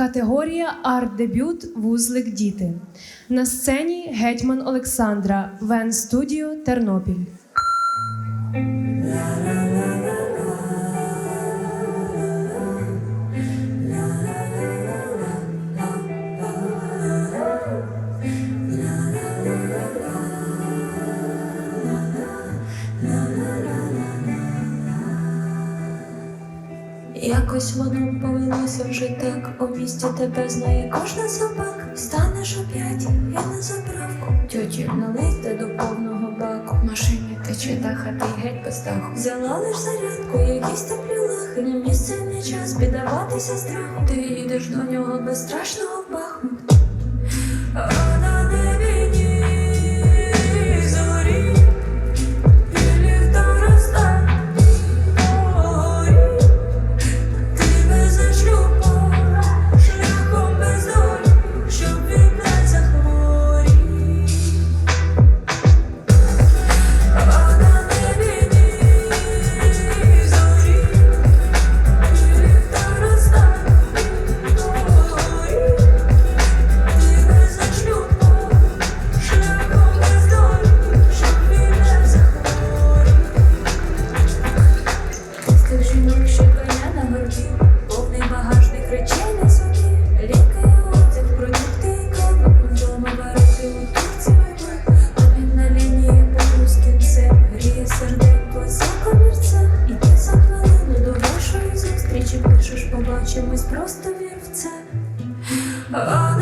Категорія арт-дебют Вузлик діти. На сцені гетьман Олександра, Вен Студіо, Тернопіль. Якось воно повелося вже так, у місті тебе знає кожна собака. Станеш опять, я на заправку. Тьоті налийте до повного баку. Машині тече дах, хати ти геть без даху. Взяла лиш зарядку, якісь теплі лахи. Не місце, не час піддаватися страху. Ти їдеш до нього без пишеш, побачимось, просто вір в це. А